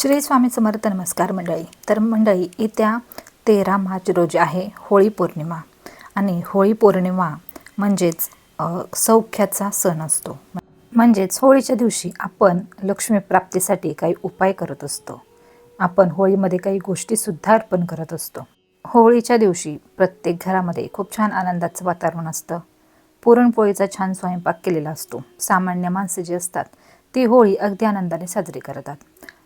श्री स्वामी समर्थ नमस्कार मंडळी. तर मंडळी येत्या तेरा मार्च रोजी आहे होळी पौर्णिमा आणि होळी पौर्णिमा म्हणजेच सौख्याचा सण असतो. म्हणजेच होळीच्या दिवशी आपण लक्ष्मी प्राप्तीसाठी काही उपाय करत असतो. आपण होळीमध्ये काही गोष्टीसुद्धा अर्पण करत असतो. होळीच्या दिवशी प्रत्येक घरामध्ये खूप छान आनंदाचं वातावरण असतं. पुरणपोळीचा छान स्वयंपाक केलेला असतो. सामान्य माणसं जी असतात ती होळी अगदी आनंदाने साजरी करतात.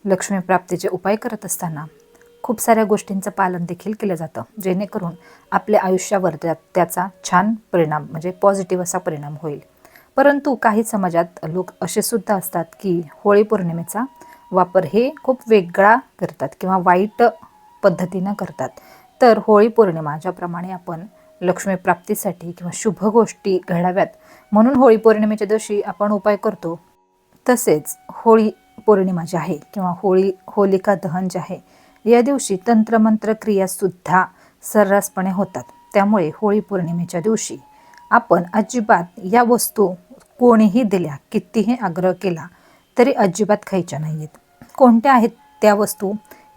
लक्ष्मीप्राप्तीचे उपाय करत असताना खूप साऱ्या गोष्टींचं पालन देखील केलं जातं जेणेकरून आपल्या आयुष्यावर त्या त्याचा छान परिणाम म्हणजे पॉझिटिव्ह असा परिणाम होईल. परंतु काही समाजात लोक असे सुद्धा असतात की होळी पौर्णिमेचा वापर हे खूप वेगळा करतात किंवा वाईट पद्धतीनं करतात. तर होळी पौर्णिमा ज्याप्रमाणे आपण लक्ष्मीप्राप्तीसाठी किंवा शुभ गोष्टी घडाव्यात म्हणून होळी पौर्णिमेच्या दिवशी आपण उपाय करतो. तसेच होळी पौर्णिमा जी आहे किंवा होळी होलिका दहन जे आहे या दिवशी तंत्रमंत्र क्रियासुद्धा सर्रासपणे होतात. त्यामुळे होळी पौर्णिमेच्या दिवशी आपण अजिबात या वस्तू कोणीही दिल्या कितीही आग्रह केला तरी अजिबात खायच्या नाही आहेत कोणत्या आहेत त्या वस्तू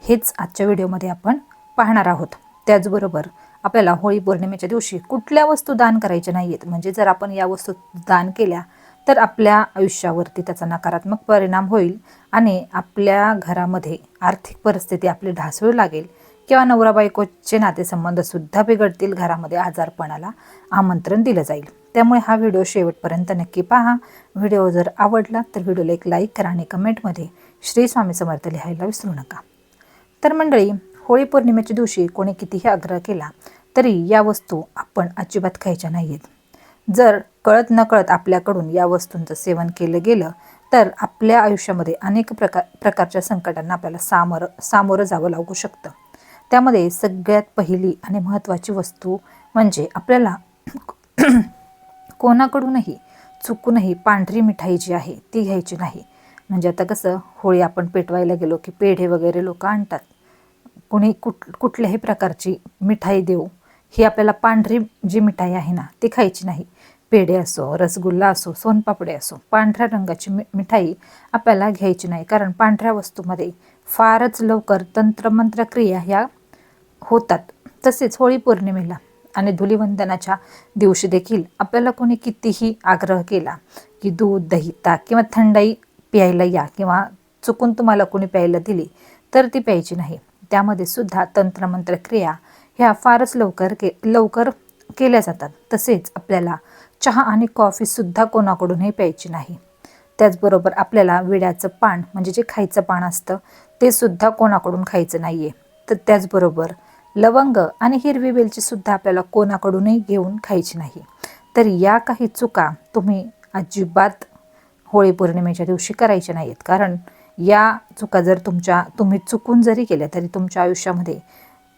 हेच आजच्या व्हिडिओमध्ये आपण पाहणार आहोत. त्याचबरोबर आपल्याला होळी पौर्णिमेच्या दिवशी कुठल्या वस्तू दान करायच्या नाही आहेत म्हणजे जर आपण या वस्तू दान केल्या तर आपल्या आयुष्यावरती त्याचा नकारात्मक परिणाम होईल आणि आपल्या घरामध्ये आर्थिक परिस्थिती आपली ढासळू लागेल किंवा नवरा बायकोचे नातेसंबंधसुद्धा बिघडतील घरामध्ये आजारपणाला आमंत्रण दिलं जाईल. त्यामुळे हा व्हिडिओ शेवटपर्यंत नक्की पहा. व्हिडिओ जर आवडला तर व्हिडिओला एक लाईक करा आणि कमेंटमध्ये श्री स्वामी समर्थ लिहायला विसरू नका. तर मंडळी होळी पौर्णिमेच्या दिवशी कोणी कितीही आग्रह केला तरी या वस्तू आपण अजिबात खायच्या नाही आहेत जर कळत नकळत आपल्याकडून या वस्तूंचं सेवन केलं गेलं तर आपल्या आयुष्यामध्ये अनेक प्रकार प्रकारच्या संकटांना आपल्याला सामोरं सामोरं जावं लागू शकतं. त्यामध्ये सगळ्यात पहिली आणि महत्त्वाची वस्तू म्हणजे आपल्याला कोणाकडूनही चुकूनही पांढरी मिठाई जी आहे ती घ्यायची नाही. म्हणजे आता कसं होळी आपण पेटवायला गेलो की पेढे वगैरे लोक आणतात. कुणी कुठ कुठल्याही प्रकारची मिठाई देऊ ही आपल्याला पांढरी जी मिठाई आहे ना ती खायची नाही. पेढे असो रसगुल्ला असो सोनपापडे असो पांढऱ्या रंगाची मि मिठाई आपल्याला घ्यायची नाही. कारण पांढऱ्या वस्तूमध्ये फारच लवकर तंत्रमंत्र क्रिया ह्या होतात. तसेच होळी पौर्णिमेला आणि धुलीवंदनाच्या दिवशी देखील आपल्याला कोणी कितीही आग्रह केला की दूध दही ताक किंवा थंडाई प्यायला या किंवा चुकून तुम्हाला कोणी प्यायला दिली तर ती प्यायची नाही. त्यामध्ये सुद्धा तंत्रमंत्र क्रिया ह्या फारच लवकर के लवकर केल्या जातात. तसेच आपल्याला चहा आणि कॉफीसुद्धा कोणाकडूनही प्यायची नाही. त्याचबरोबर आपल्याला विड्याचं पान म्हणजे जे खायचं पान असतं ते सुद्धा कोणाकडून खायचं नाही आहे तर त्याचबरोबर लवंग आणि हिरवी वेलची सुद्धा आपल्याला कोणाकडूनही घेऊन खायची नाही. तर या काही चुका तुम्ही अजिबात होळी पौर्णिमेच्या दिवशी करायच्या नाहीत. कारण या चुका जर तुमच्या तुम्ही चुकून जरी केल्या तरी तुमच्या आयुष्यामध्ये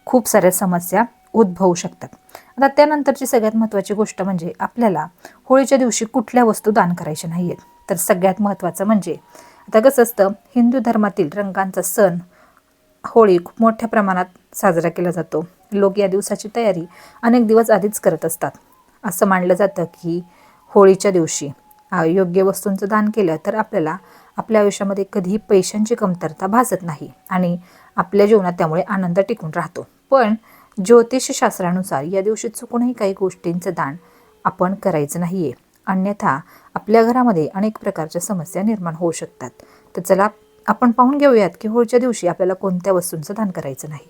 खूप साऱ्या समस्या उद्भवू शकतात. आता त्यानंतरची सगळ्यात महत्त्वाची गोष्ट म्हणजे आपल्याला होळीच्या दिवशी कुठल्या वस्तू दान करायच्या नाही आहेत तर सगळ्यात महत्त्वाचं म्हणजे आता कसं असतं हिंदू धर्मातील रंगांचा सण होळी खूप मोठ्या प्रमाणात साजरा केला जातो. लोक या दिवसाची तयारी अनेक दिवस आधीच करत असतात. असं मानलं जातं की होळीच्या दिवशी योग्य वस्तूंचं दान केलं तर आपल्याला आपल्या आयुष्यामध्ये कधीही पैशांची कमतरता भासत नाही आणि आपल्या जीवनात त्यामुळे आनंद टिकून राहतो. पण ज्योतिषशास्त्रानुसार या दिवशी चुकूनही काही गोष्टींचं दान आपण करायचं नाही आहे अन्यथा आपल्या घरामध्ये अनेक प्रकारच्या समस्या निर्माण होऊ शकतात. तर चला आपण पाहून घेऊयात की होळीच्या दिवशी आपल्याला कोणत्या वस्तूंचं दान करायचं नाही.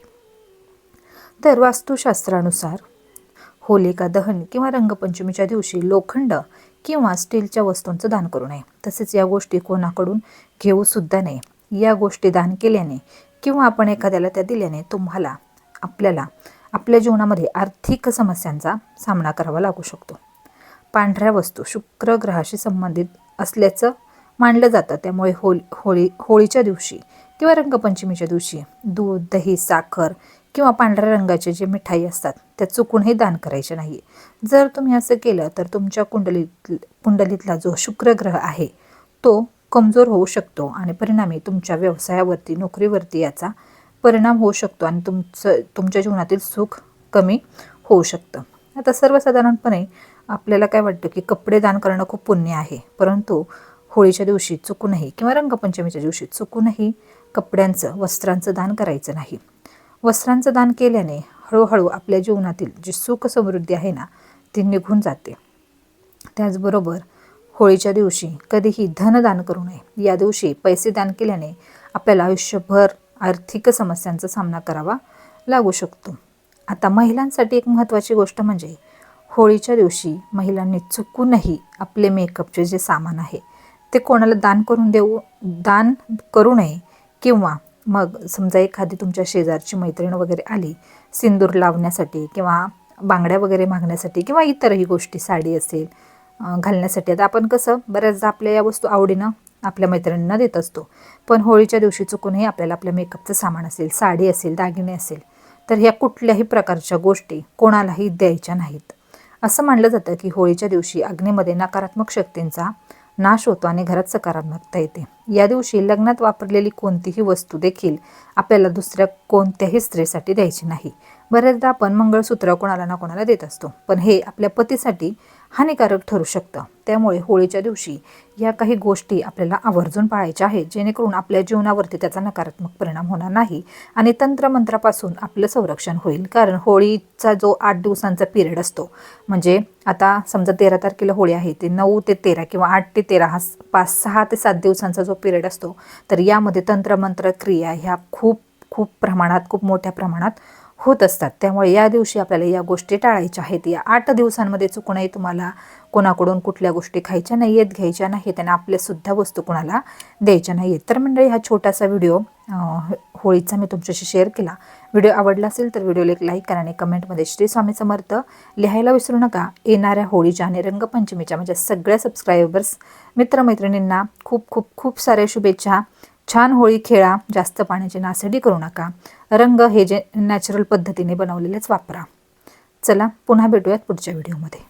तर वास्तुशास्त्रानुसार होलिका दहन किंवा रंगपंचमीच्या दिवशी लोखंड किंवा स्टीलच्या वस्तूंचं दान करू नये. तसेच या गोष्टी कोणाकडून घेऊ सुद्धा नये. या गोष्टी दान केल्याने किंवा आपण एखाद्याला त्या दिल्याने तुम्हाला आपल्याला आपल्या जीवनामध्ये आर्थिक समस्यांचा सामना करावा लागू शकतो. पांढऱ्या वस्तू शुक्र ग्रहाशी संबंधित असल्याचं मानलं जातं. त्यामुळे होल होळी होळीच्या दिवशी किंवा रंगपंचमीच्या दिवशी दूध दही साखर किंवा पांढऱ्या रंगाचे जे मिठाई असतात त्या चुकूनही दान करायचे नाही. जर तुम्ही असं केलं तर तुमच्या कुंडलीत कुंडलीतला जो शुक्र ग्रह आहे तो कमजोर होऊ शकतो आणि परिणामी तुमच्या व्यवसायावरती नोकरीवरती याचा परिणाम होऊ शकतो आणि तुमचं तुमच्या जीवनातील सुख कमी होऊ शकतं. आता सर्वसाधारणपणे आपल्याला काय वाटतं की कपडे दान करणं खूप पुण्य आहे परंतु होळीच्या दिवशी चुकूनही किंवा रंगपंचमीच्या दिवशी चुकूनही कपड्यांचं वस्त्रांचं दान करायचं नाही. वस्त्रांचं दान केल्याने हळूहळू आपल्या जीवनातील जी सुख समृद्धी आहे ना ती निघून जाते. त्याचबरोबर होळीच्या दिवशी कधीही धनदान करू नये. या दिवशी पैसे दान केल्याने आपल्याला आयुष्यभर आर्थिक समस्यांचा सामना करावा लागू शकतो. आता महिलांसाठी एक महत्त्वाची गोष्ट म्हणजे होळीच्या दिवशी महिलांनी चुकूनही आपले मेकअपचे जे सामान आहे ते कोणाला दान करून देऊ दान करू नये किंवा मग समजा एखादी तुमच्या शेजारची मैत्रीण वगैरे आली सिंदूर लावण्यासाठी किंवा बांगड्या वगैरे मागण्यासाठी किंवा इतरही गोष्टी साडी असेल घालण्यासाठी. आता आपण कसं बऱ्याचदा आपल्या या वस्तू आवडीनं आपल्या मैत्रिणींना देत असतो. पण होळीच्या दिवशी चुकूनही आपल्याला आपल्या मेकअपचं सामान असेल साडी असेल दागिने असेल तर ह्या कुठल्याही प्रकारच्या गोष्टी कोणालाही द्यायच्या नाहीत. असं मानलं जातं की होळीच्या दिवशी अग्नीमध्ये नकारात्मक शक्तींचा नाश होतो आणि घरात सकारात्मकता येते. या दिवशी लग्नात वापरलेली कोणतीही वस्तू देखील आपल्याला दुसऱ्या कोणत्याही स्त्रीसाठी द्यायची नाही. बऱ्याचदा आपण मंगळसूत्र कोणाला ना कोणाला देत असतो. पण हे आपल्या पतीसाठी हानिकारक ठरू शकतं. त्यामुळे होळीच्या दिवशी या काही गोष्टी आपल्याला आवर्जून पाळायच्या आहेत जेणेकरून आपल्या जीवनावरती त्याचा नकारात्मक परिणाम होणार नाही आणि तंत्रमंत्रापासून आपलं संरक्षण होईल. कारण होळीचा जो आठ दिवसांचा पिरियड असतो म्हणजे आता समजा तेरा तारखेला होळी आहे ते नऊ ते तेरा किंवा आठ ते तेरा हा पाच सहा ते सात दिवसांचा जो पिरियड असतो तर यामध्ये तंत्रमंत्र क्रिया ह्या खूप खूप प्रमाणात खूप मोठ्या प्रमाणात होत असतात. त्यामुळे या दिवशी आपल्याला या गोष्टी टाळायच्या आहेत. या आठ दिवसांमध्ये चुकूनही तुम्हाला कोणाकडून कुठल्या गोष्टी खायच्या नाही आहेत घ्यायच्या नाहीत आणि आपल्यासुद्धा वस्तू कोणाला द्यायच्या नाही आहेत तर मंडळी हा छोटासा व्हिडिओ होळीचा मी तुमच्याशी शेअर केला. व्हिडिओ आवडला असेल तर व्हिडिओला एक लाईक करा आणि कमेंटमध्ये श्री स्वामी समर्थ लिहायला विसरू नका. येणाऱ्या होळीच्या आणि रंगपंचमीच्या माझ्या सगळ्या सबस्क्रायबर्स मित्रमैत्रिणींना खूप खूप खूप साऱ्या शुभेच्छा. छान होळी खेळा जास्त पाण्याची नासडी करू नका. रंग हे जे नॅचरल पद्धतीने बनवलेलेच वापरा. चला पुन्हा भेटूयात पुढच्या व्हिडिओमध्ये